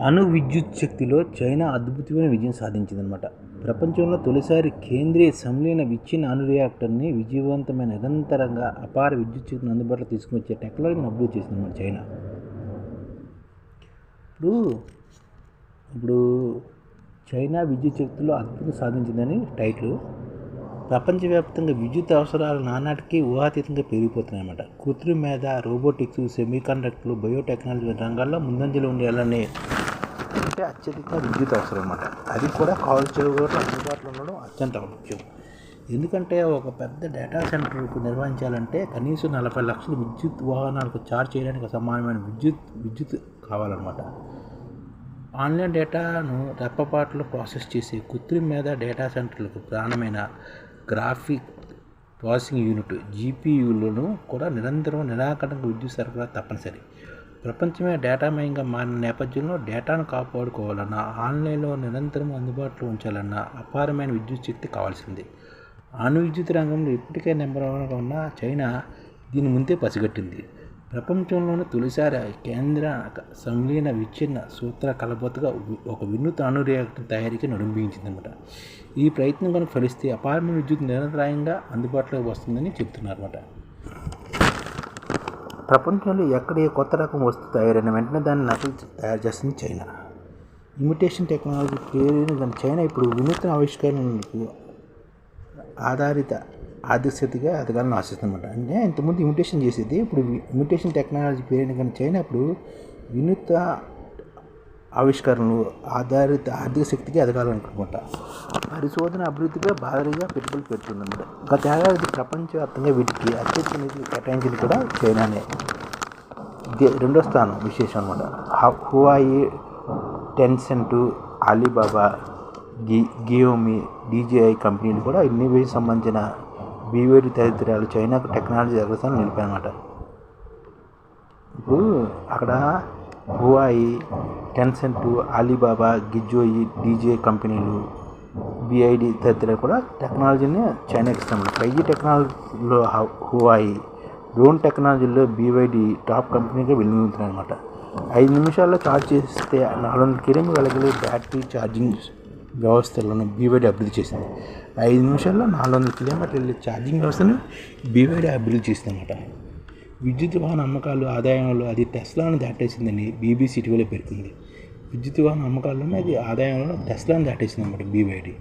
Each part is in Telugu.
అణు విద్యుత్ శక్తిలో చైనా అద్భుతమైన విజయం సాధించిందనమాట ప్రపంచంలో తొలిసారి కేంద్రీయ సంలీన విచ్ఛిన్న అణు రియాక్టర్ని విజయవంతమైన నిరంతరంగా అపార విద్యుత్ శక్తిని అందుబాటులో తీసుకువచ్చే టెక్నాలజీని అభివృద్ధి చేసిందన్నమాట చైనా. ఇప్పుడు ఇప్పుడు చైనా విద్యుత్ శక్తిలో అద్భుతం సాధించిందని టైటిల్. ప్రపంచవ్యాప్తంగా విద్యుత్ అవసరాలు నానాటికి ఊహాతీతంగా పెరిగిపోతున్నాయన్నమాట. కృత్రిమ మేధ రోబోటిక్స్ సెమీకండక్టర్లు బయోటెక్నాలజీ రంగాల్లో ముందంజలో ఉండాలని అంటే అత్యధిక విద్యుత్ అవసరం అన్నమాట. అది కూడా కావాల్సిన కూడా అందుబాటులో ఉండడం అత్యంత ముఖ్యం. ఎందుకంటే ఒక పెద్ద డేటా సెంటర్కు నిర్వహించాలంటే కనీసం నలభై లక్షల విద్యుత్ వాహనాలకు ఛార్జ్ చేయడానికి సమానమైన విద్యుత్ విద్యుత్ కావాలన్నమాట. ఆన్లైన్ డేటాను రెప్పపాట్లో ప్రాసెస్ చేసే కృత్రిమ మీద డేటా సెంటర్లకు ప్రాణమైన గ్రాఫిక్ ప్రాసెసింగ్ యూనిట్ జీపీయూలను కూడా నిరంతరం నిరాకరణకు విద్యుత్ సరఫరా తప్పనిసరి. ప్రపంచమే డేటామయంగా మారిన నేపథ్యంలో డేటాను కాపాడుకోవాలన్నా ఆన్లైన్లో నిరంతరం అందుబాటులో ఉంచాలన్నా అపారమైన విద్యుత్ శక్తి కావాల్సింది. అణు విద్యుత్ రంగంలో ఇప్పటికే నెంబర్ వన్గా ఉన్న చైనా దీని ముందే పసిగట్టింది. ప్రపంచంలోనే తొలిసారి కేంద్ర సంలీన విచ్ఛిన్న సూత్ర కలబోతగా ఒక వినూత అణు రియాక్టర్ తయారీకి నడుంబించిందన్నమాట ఈ ప్రయత్నం కనుక ఫలిస్తే అపారమైన విద్యుత్ నిరంతరాయంగా అందుబాటులోకి వస్తుందని చెప్తున్నారన్నమాట ప్రపంచంలో ఎక్కడ ఏ కొత్త రకం వస్తువు తయారైన వెంటనే దాన్ని నకలు తయారు చేస్తుంది చైనా. ఇమిటేషన్ టెక్నాలజీ పేరు దాని చైనా ఇప్పుడు వినూత్న ఆవిష్కరణలకు ఆధారిత ఆర్థిక స్థితిగా ఎదగాలని ఆశిస్తుందన్నమాట అంటే ఇంతకుముందు ఇమిటేషన్ చేసేది ఇప్పుడు ఇమిటేషన్ టెక్నాలజీ పేరైన కానీ చైనా ఇప్పుడు వినూత్న ఆవిష్కరణలు ఆధారిత ఆర్థిక శక్తికి ఎదగాలనుకుంటా పరిశోధన అభివృద్ధిగా భారీగా పెట్టుబడులు పెడుతుందన్నమాట గత ఏడాది ప్రపంచవ్యాప్తంగా వీటికి అత్యధిక నిధులు కేటాయించింది కూడా చైనానే. రెండో స్థానం విశేషం అనమాట హువాయి టెన్సెంట్ అలీబాబా గి గియోమి డీజీఐ కంపెనీలు కూడా ఇన్నివేసి సంబంధించిన బీవేడి తదితరాలు చైనాకు టెక్నాలజీ అగ్రస్థానం నిలిపాయన్నమాట. ఇప్పుడు అక్కడ హువాయి టెన్సెంట్ అలీబాబా గిజోయి డీజే కంపెనీలు బిఐడి తదితర కూడా టెక్నాలజీని చైనాకి ఇస్తాం. ఫైవ్ జీ టెక్నాలజీలో హువాయి డ్రోన్ టెక్నాలజీలో బీవైడి టాప్ కంపెనీగా వెలుగుతున్నాయి అనమాట ఐదు నిమిషాల్లో ఛార్జ్ చేస్తే నాలుగు వందల కిలోమీటర్ వెళ్ళగలిగే బ్యాటరీ ఛార్జింగ్ వ్యవస్థలను బీవైడి అభివృద్ధి చేసింది. ఐదు నిమిషాల్లో నాలుగు వందల కిలోమీటర్లు వెళ్ళి ఛార్జింగ్ వ్యవస్థను బీవైడి అభివృద్ధి చేసిందన్నమాట విద్యుత్ వాహన అమ్మకాలు ఆదాయంలో అది టెస్లాను దాటేసిందని బీబీసీ ఇటీవల పేర్కొంది విద్యుత్ వాహన అమ్మకాల్లోనే అది ఆదాయంలో టెస్లాను దాటేసింది అనమాట బీవైడి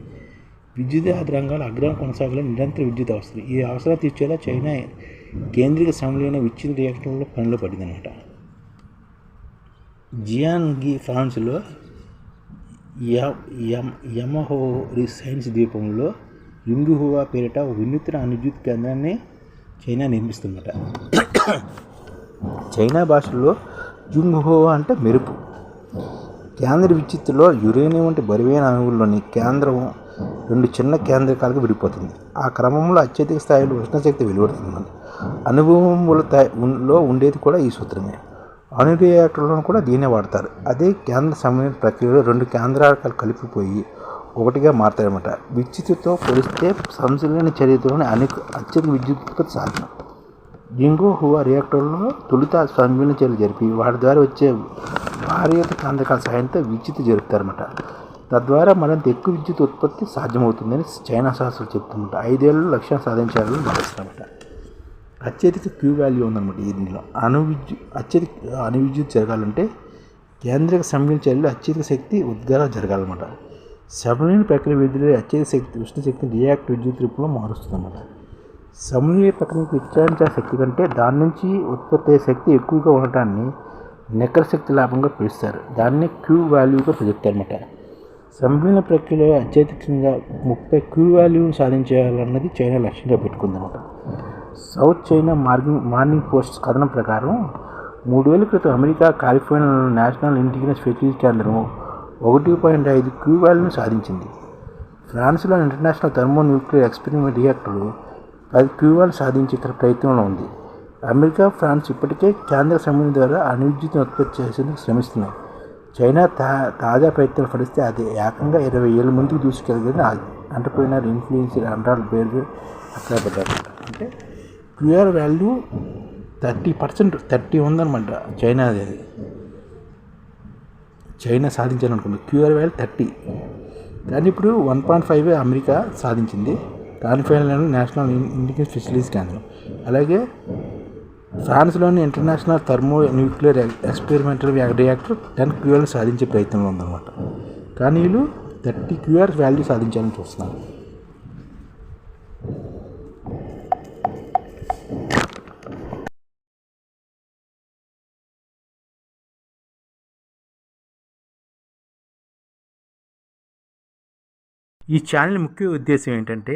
విద్యుత్ ఆది రంగాలు అగ్రహం కొనసాగాలని నిరంతర విద్యుత్ అవసరం. ఈ అవసరాలు తీర్చేలా చైనా కేంద్రీయ సమలైన విచ్ఛిన్న రియాక్టర్లో పనిలో జియాన్ జియాన్గి ఫ్రాన్స్లో యమహో సైన్స్ ద్వీపంలో రింగుహువా పేరిట వినూత్న అనుద్యుత్ కేంద్రాన్ని చైనా నిర్మిస్తుందట. చైనా భాషలో జుంగ్హువా అంటే మెరుపు. కేంద్ర విద్యుత్తులో యురేనియం వంటి బరువైన అణువుల్లోని కేంద్రం రెండు చిన్న కేంద్రకాలకు విడిపోతుంది. ఆ క్రమంలో అత్యధిక స్థాయిలో ఉష్ణశక్తి వెలువడుతుంది అనుభవములో ఉండేది కూడా ఈ సూత్రమే. అణు రియాక్టర్లను కూడా దీన్నే వాడతారు. అదే కేంద్ర సమన్వయ ప్రక్రియలో రెండు కేంద్రాలు కలిపిపోయి ఒకటిగా మారుతాయన్నమాట. విద్యుత్తుతో పోలిస్తే సంశీలన చర్యతోనే అనేక అత్యధిక విద్యుత్ ఉత్పత్తి సాధ్యం జింగో హువా రియాక్టర్లో తొలుత సంశీలన చర్యలు జరిపి వాటి ద్వారా వచ్చే భారీత కాంతకాల సహాయంతో విద్యుత్ జరుపుతారన్నమాట. తద్వారా మరింత ఎక్కువ విద్యుత్ ఉత్పత్తి సాధ్యమవుతుందని చైనా శాస్త్రులు చెప్తున్నమాట ఐదేళ్ళు లక్ష్యం సాధించాలని భావిస్తారన్నమాట. అత్యధిక క్యూ వాల్యూ ఉందన్నమాట దీనిలో. అణు విద్యుత్ అత్యధిక అణు విద్యుత్ జరగాలంటే కేంద్రిక సంలీన చర్యలు అత్యధిక శక్తి ఉద్గారాలు జరగాలన్నమాట. సమలీన ప్రక్రియ విధులు అత్యధిక శక్తి ఉష్ణ శక్తిని రియాక్ట్ విద్యుత్ రూపంలో మారుస్తుందన్నమాట. సమలీన ప్రక్రియకు విచ్చారించే శక్తి కంటే దాని నుంచి ఉత్పత్తి అయ్యే శక్తి ఎక్కువగా ఉండటాన్ని నికర శక్తి లాభంగా పిలుస్తారు. దాన్ని క్యూ వాల్యూగా చెప్తారన్నమాట సంలీన ప్రక్రియలో అత్యధికంగా ముప్పై క్యూ వాల్యూని సాధించాలన్నది చైనా లక్ష్యంగా పెట్టుకుందన్నమాట South China Morning Morning Post కథనం ప్రకారం మూడేళ్ళ క్రితం అమెరికా కాలిఫోర్నియాలో నేషనల్ ఇంటిగ్రెన్స్ ఫెసిలిటీ కేంద్రం ఒకటి పాయింట్ ఐదు క్యూ క్యూవాల్ను సాధించింది. ఫ్రాన్స్లో international thermo nuclear experiment reactor అది క్యూవాల్ సాధించే ప్రయత్నంలో ఉంది. అమెరికా ఫ్రాన్స్ ఇప్పటికే కేంద్ర సమయం ద్వారా అణువిద్యుత్తును ఉత్పత్తి చేసేందుకు శ్రమిస్తున్నాయి. చైనా తా తాజా ప్రయత్నాలు ఫలిస్తే అది ఏకంగా ఇరవై ఏళ్ళ ముందుకు దూసుకెళ్ళదని అంటపోయినారు ఇన్ఫ్లుయెన్సర్ అంటారు పేరు అట్లా పెట్టారు అంటే QR value thirty percent thirty ఉందన్నమాట చైనాది అది. చైనా సాధించాలనుకుంది. QR value thirty. కానీ ఇప్పుడు వన్ పాయింట్ ఫైవ్ అమెరికా సాధించింది. దాని నేషనల్ ఇండియన్ ఫెసిలిటీస్ కేంద్రం అలాగే ఫ్రాన్స్లోని international thermo nuclear experimental reactor ten QR సాధించే ప్రయత్నంలో ఉందన్నమాట. కానీ వీళ్ళు థర్టీ క్యూఆర్ వాల్యూ సాధించాలని చూస్తున్నారు. ఈ ఛానల్ ముఖ్య ఉద్దేశం ఏంటంటే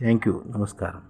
थैंक यू नमस्कार